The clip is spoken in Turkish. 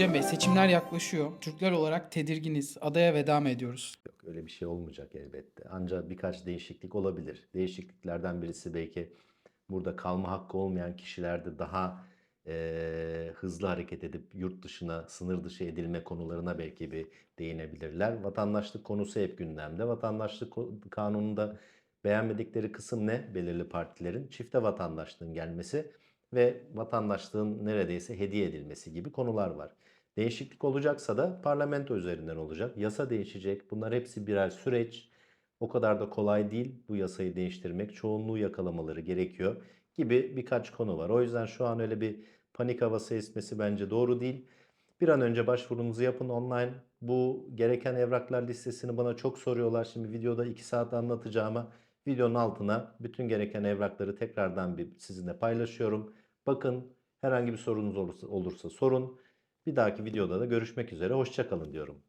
Cem Bey seçimler yaklaşıyor. Türkler olarak tedirginiz. Adaya veda mı ediyoruz? Yok öyle bir şey olmayacak elbette. Ancak birkaç değişiklik olabilir. Değişikliklerden birisi belki burada kalma hakkı olmayan kişilerde daha eee, hızlı hareket edip yurt dışına, sınır dışı edilme konularına belki bir değinebilirler. Vatandaşlık konusu hep gündemde. Vatandaşlık kanununda beğenmedikleri kısım ne? Belirli partilerin çifte vatandaşlığın gelmesi ve vatandaşlığın neredeyse hediye edilmesi gibi konular var. Değişiklik olacaksa da parlamento üzerinden olacak. Yasa değişecek. Bunlar hepsi birer süreç. O kadar da kolay değil bu yasayı değiştirmek. Çoğunluğu yakalamaları gerekiyor gibi birkaç konu var. O yüzden şu an öyle bir panik havası esmesi bence doğru değil. Bir an önce başvurunuzu yapın online. Bu gereken evraklar listesini bana çok soruyorlar. Şimdi videoda 2 saat anlatacağıma videonun altına bütün gereken evrakları tekrardan bir sizinle paylaşıyorum. Bakın herhangi bir sorunuz olursa, olursa sorun. Bir dahaki videoda da görüşmek üzere. Hoşçakalın diyorum.